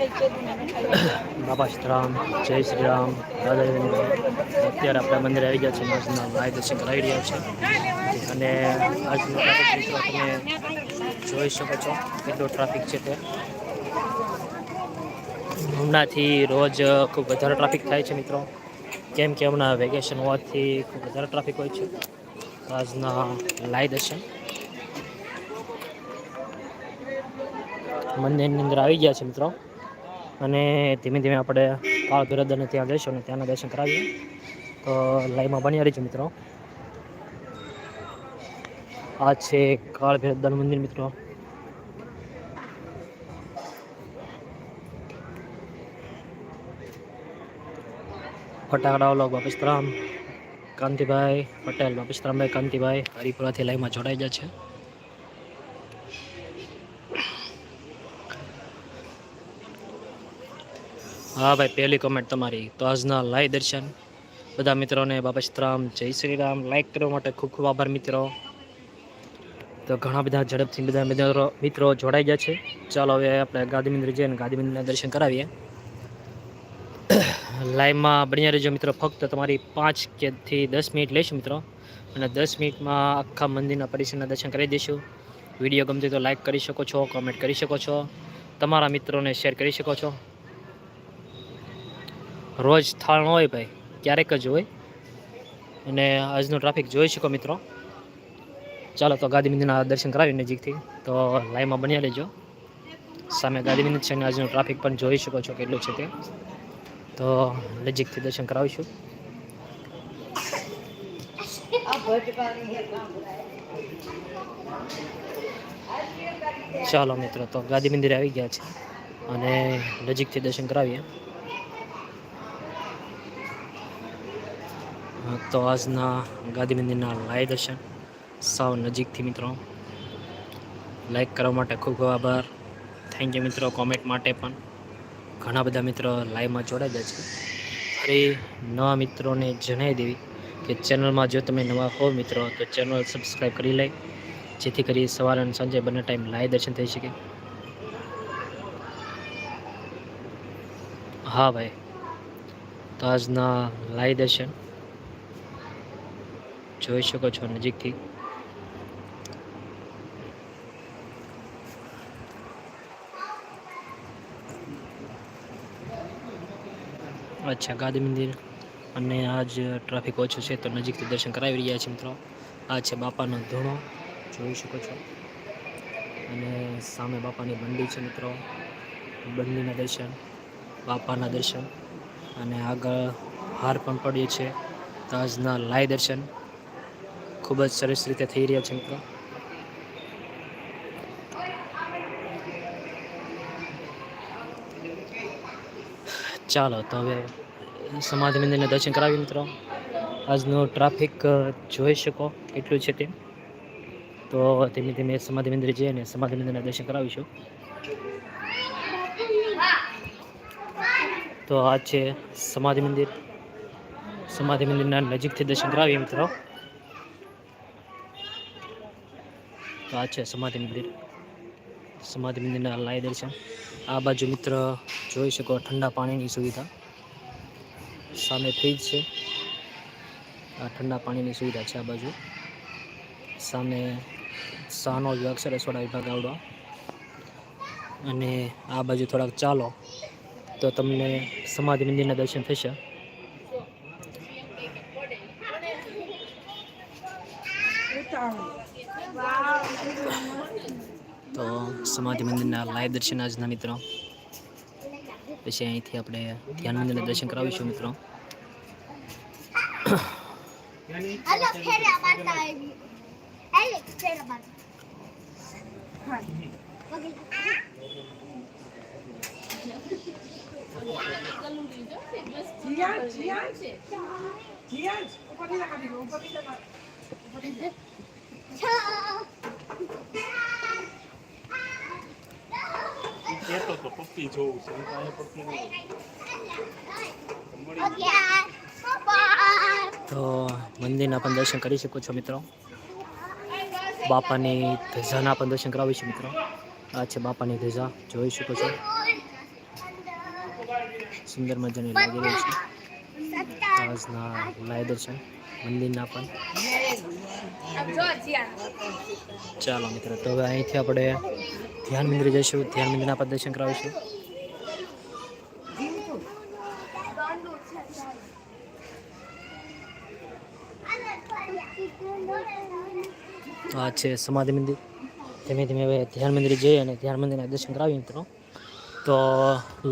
બાબા શ્રીરામ જય શ્રી રામ, દાદા અત્યારે આપણા મંદિરે આવી ગયા છે આજના દર્શન કરાવી રહ્યા છે. અને આજનો ટ્રાફિક તમે જોઈ શકો છો, કેટલો ટ્રાફિક છે તે. હમણાંથી રોજ ખૂબ વધારે ટ્રાફિક થાય છે મિત્રો. કેમ કે હમણાં વેકેશન હોવાથી ખૂબ વધારે ટ્રાફિક હોય છે. આજના લાય દર્શન. મંદિરની અંદર આવી ગયા છે મિત્રો. અને ધીમે ધીમે આપણે કાળ ભૈરવને ત્યાં જઈશું અને ત્યાંના દર્શન કરાવીએ. તો લાઈવમાં બની રહીશું મિત્રો. આ છે કાળ ભૈરવદાન મંદિર મિત્રો. ફટાકડા વાળો બાપિસ્તરામ કાંતિભાઈ પટેલ બાપિસ્તરામભાઈ કાંતિભાઈ હરિપુરાથી લાઈવમાં જોડાઈ જાય છે. હા ભાઈ, પહેલી કોમેન્ટ તમારી. તો આજના લાઈવ દર્શન. બધા મિત્રોને બાપસ્તરામ જય શ્રી રામ. લાઈક કરવા માટે ખૂબ ખૂબ આભાર મિત્રો. તો ઘણા બધા ઝડપથી બધા મિત્રો મિત્રો જોડાઈ ગયા છે. ચાલો હવે આપણે ગાંધી જઈને જઈએ અને ગાંધી મંદિરના દર્શન કરાવીએ. લાઈવમાં બન્યા રહેજો મિત્રો. ફક્ત તમારી પાંચ કે થી દસ મિનિટ લઈશું મિત્રો. અને દસ મિનિટમાં આખા મંદિરના પરિસરના દર્શન કરી દઈશું. વીડિયો ગમતી તો લાઈક કરી શકો છો કોમેન્ટ કરી શકો છો. તમારા મિત્રોને શેર કરી શકો છો. રોજ થાળ હોય ભાઈ, ક્યારેક જ હોય. અને આજનો ટ્રાફિક જોઈ શકો મિત્રો. ચાલો તો ગાંધી મંદિરના દર્શન કરાવી નજીકથી. તો લાઈવમાં બન્યા લેજો સામે ગાદી મંદિર છે અને આજનું ટ્રાફિક પણ જોઈ શકો છો કેટલું છે તે. તો નજીકથી દર્શન કરાવીશું. ચાલો મિત્રો, તો ગાંધી મંદિરે આવી ગયા છે. અને નજીકથી દર્શન કરાવીએ. તો આજના ગાંધી મંદિરના લાઈવ દર્શન. સાવ નજીકથી મિત્રો. લાઈક કરવા માટે ખૂબ ખૂબ આભાર. થેન્ક યુ મિત્રો કોમેન્ટ માટે પણ. ઘણા બધા મિત્રો લાઈવમાં જોડાઈ ગયા છે. ફરી નવા મિત્રોને જણાવી દેવી કે ચેનલમાં જો તમે નવા હો મિત્રો, તો ચેનલ સબસ્ક્રાઈબ કરી લે જેથી કરી સવારે અને સાંજે બંને ટાઈમ લાઈવ દર્શન થઈ શકે. હા ભાઈ. તો આજના લાઈવ દર્શન જોઈ શકો છો નજીકથી. અચ્છા ગાંધી મંદિર અને આજ ટ્રાફિક ઓછું છે તો નજીકથી દર્શન કરાવી રહ્યા છે મિત્રો. આ છે બાપાનો ધૂણો, જોઈ શકો છો. અને સામે બાપાની બંડી છે મિત્રો. બંડીના દર્શન, બાપાના દર્શન અને આગળ હાર પણ પડ્યો છે. તાજના લાય દર્શન. ખૂબ જ સરસ રીતે થઈ રહ્યા છે મિત્રો. ચાલો, તો હવે સમાધિ મંદિરના દર્શન કરાવીએ મિત્રો. આજનું ટ્રાફિક જોઈ શકો કેટલું છે તે તો ધીમે ધીમે સમાધિ મંદિર જઈએ અને સમાધિ મંદિરના દર્શન કરાવીશું. તો આ છે સમાધિ મંદિર. સમાધિ મંદિરના નજીકથી દર્શન કરાવીએ મિત્રો. તો આ છે, સમાધિ મંદિર. સમાધિ મંદિરના લાય દર્શન. આ બાજુ મિત્ર જોઈ શકો ઠંડા પાણીની સુવિધા. સામે ફ્રીજ છે. આ ઠંડા પાણીની સુવિધા છે આ બાજુ. સામે સાનો વિભાગ છે રસોડા વિભાગ આવડો. અને આ બાજુ થોડાક ચાલો. તો તમને સમાધિ મંદિરના દર્શન થશે. તો સમાધિ મંદિરના લાઈવ દર્શન આજના મિત્રો. પછી અહીંથી આપણે ધ્યાન મંદિરના દર્શન કરાવીશું મિત્રો. ઉપર ઉપર તો મંદિરના પણ દર્શન કરી શકો છો મિત્રો. બાપાની ધજાના પણ દર્શન કરાવીશું મિત્રો. આ છે બાપાની ધજા, જોઈ શકો છો. સુંદર મજાની લાગી રહી છે. આજના લાય દર્શન મંદિરના પણ. ચાલો મિત્રો, તો હવે અહીંથી આપણે ધ્યાન મંદિર જઈશું. ધ્યાન મંદિરના પણ દર્શન કરાવીશું. આ છે સમાધિ મંદિર. ધીમે ધીમે હવે ધ્યાન મંદિર જઈ અને ધ્યાન મંદિરના દર્શન કરાવીએ મિત્રો. તો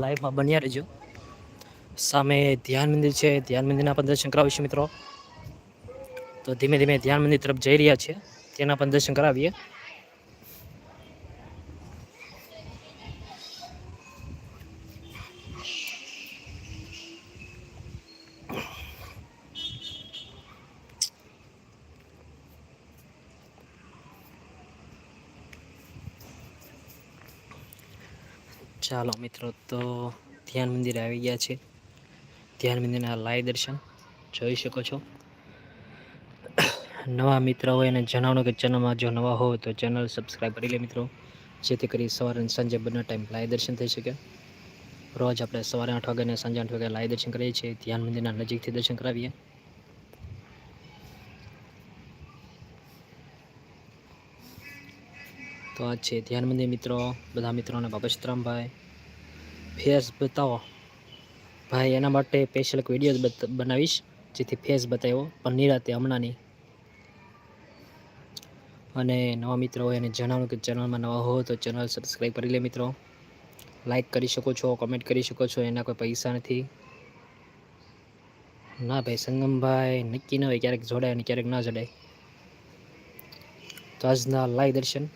લાઈફમાં બન્યા રહેજો. સામે ધ્યાન મંદિર છે. ધ્યાન મંદિરના પણ દર્શન કરાવીશું મિત્રો. તો ધીમે ધીમે ધ્યાન મંદિર તરફ જઈ રહ્યા છે. તેના પણ દર્શન કરાવીએ ચાલો મિત્રો, તો ધ્યાન મંદિરે આવી ગયા છે. ધ્યાન મંદિરના લાઈવ દર્શન જોઈ શકો છો. નવા મિત્ર હોય અને જણાવવાનું કે ચેનલમાં જો નવા હોય તો ચેનલ સબસ્ક્રાઈબ કરી લે મિત્રો. જેથી કરી સવારે અને સાંજે બંને ટાઈમ લાઈવ દર્શન થઈ શકે. રોજ આપણે સવારે આઠ વાગે અને સાંજે આઠ વાગે લાઈવ દર્શન કરીએ છીએ. ધ્યાન મંદિરના નજીકથી દર્શન કરાવીએ. તો આ છે ધ્યાન મંદિર મિત્રો. બધા મિત્રોને બાબા સીતરામભાઈ. ફેસ બતાવો. ભાઈ, એના માટે સ્પેશિયલ એક વીડિયો બનાવીશ, જેથી ફેસ બતાવ્યો. પણ નિરાતે હમણાંની. અને નવા મિત્રો હોય એને જણાવો કે ચેનલમાં નવા હો તો ચેનલ સબસ્ક્રાઈબ કરી લે મિત્રો. લાઈક કરી શકો છો કમેન્ટ કરી શકો છો, એના કોઈ પૈસા નથી. ના ભાઈ, સંગમભાઈ નક્કી ન હોય ક્યારેક જોડાય અને ક્યારેક ના જોડાય. તો આજના લાઈવ દર્શન.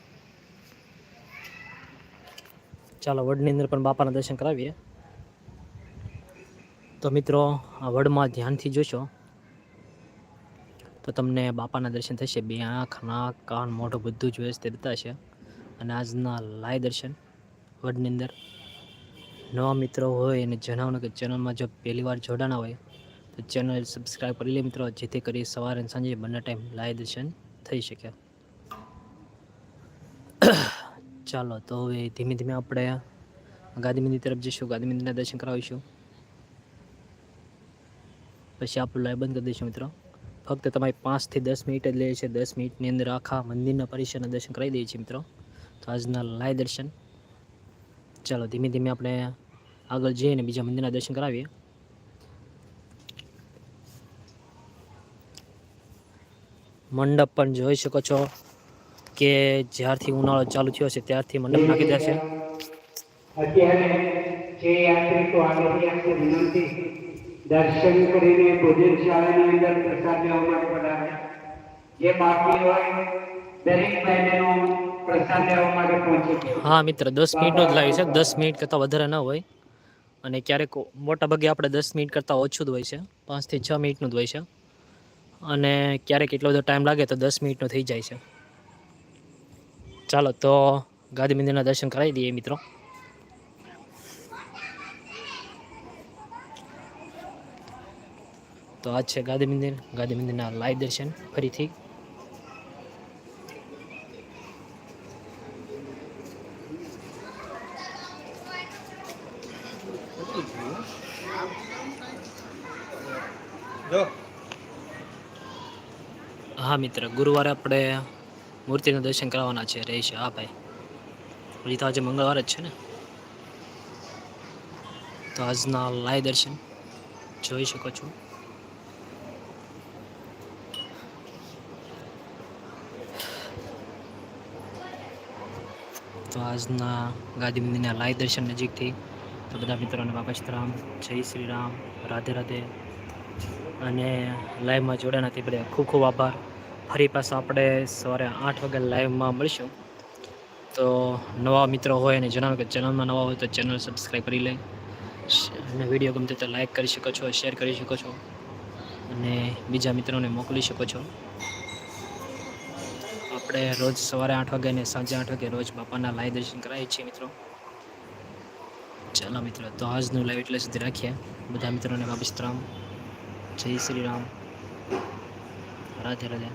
ચાલો, વડની અંદર પણ બાપાના દર્શન કરાવીએ. તો મિત્રો, આ વડમાં ધ્યાનથી જોશો, તો તમને બાપાના દર્શન થશે. બે આંખ, નાક, કાન, મોઢું બધું જ તે બતાશે અને આજના લાય દર્શન વડની અંદર. નવા મિત્રો હોય એને જણાવવાનું કે ચેનલમાં જો પહેલી વાર જોડાણા હોય, તો ચેનલ સબસ્ક્રાઈબ કરી લે મિત્રો, જેથી કરી સવારે અને સાંજે બંને ટાઈમ લાઈવ દર્શન થઈ શકે. ચાલો, તો હવે ધીમે ધીમે આપણે ગાંધી મંદિર તરફ જઈશું. ગાંધી મંદિરના દર્શન કરાવીશું. પછી આપણું લાઈવ બંધ કરી દઈશું મિત્રો. ફક્ત તમારી પાંચથી દસ મિનિટ જ લે છે. દસ મિનિટની અંદર આખા મંદિરના પરિસરના દર્શન કરાવી દઈએ છીએ મિત્રો. તો આજના લાઈવ દર્શન. ચાલો, ધીમે ધીમે આપણે આગળ જઈએ ને બીજા મંદિરના દર્શન કરાવીએ. મંડપ પણ જોઈ શકો છો કે જ્યારથી ઉનાળો ચાલુ થયો છે, ત્યારથી મંડપ નાખી દેશે દર્શન કરીને ભોજનશાળાની અંદર પ્રસાદ લેવા માટે પધારે જે બાકી હોય દરેક બહેનો પ્રસાદ લેવા માટે પહોંચે હા મિત્ર દસ મિનિટનો જ લાગે છે. દસ મિનિટ કરતાં વધારે ન હોય. અને ક્યારેક મોટા ભાગે આપણે દસ મિનિટ કરતાં ઓછું જ હોય છે. પાંચથી છ મિનિટનું જ હોય છે. અને ક્યારેક એટલો બધો ટાઈમ લાગે તો દસ મિનિટનો થઈ જાય છે. ચાલો તો ગાંધી મંદિરના દર્શન કરાવી દઈએ મિત્રો. તો આ છે ગાંધી મંદિર. ગાંધી મંદિરના લાઈવ દર્શન ફરીથી. હા મિત્ર ગુરુવારે આપણે મૂર્તિના દર્શન કરાવવાના છે. રહેશે હા ભાઈ. હજી તો આજે મંગળવાર જ છે ને? તો આજના લાય દર્શન જોઈ શકો છો. તો આજના ગાંધી મંદિરના લાઈવ દર્શન નજીકથી તો બધા મિત્રોને બાપા સીતારામ જય શ્રી રામ, રાધે રાધે. અને લાઈવમાં જોડાના નથી બધા ખૂબ ખૂબ આભાર. ફરી પાછા આપણે સવારે આઠ વાગે લાઈવમાં મળીશું. તો નવા મિત્રો હોય અને જણાવો કે ચેનલમાં નવા હોય તો ચેનલ સબસ્ક્રાઈબ કરી લે. અને વીડિયો ગમતે તો લાઈક કરી શકો છો, શેર કરી શકો છો. અને બીજા મિત્રોને મોકલી શકો છો. આપણે રોજ સવારે આઠ વાગે અને સાંજે આઠ વાગે રોજ બાપાના લાઈવ દર્શન કરાવીએ છીએ મિત્રો. ચાલો મિત્રો, તો આજનું લાઈવ એટલે સુધી રાખીએ. બધા મિત્રોને બાબિસ્તરામ જય શ્રી રામ. રાધે રાધે.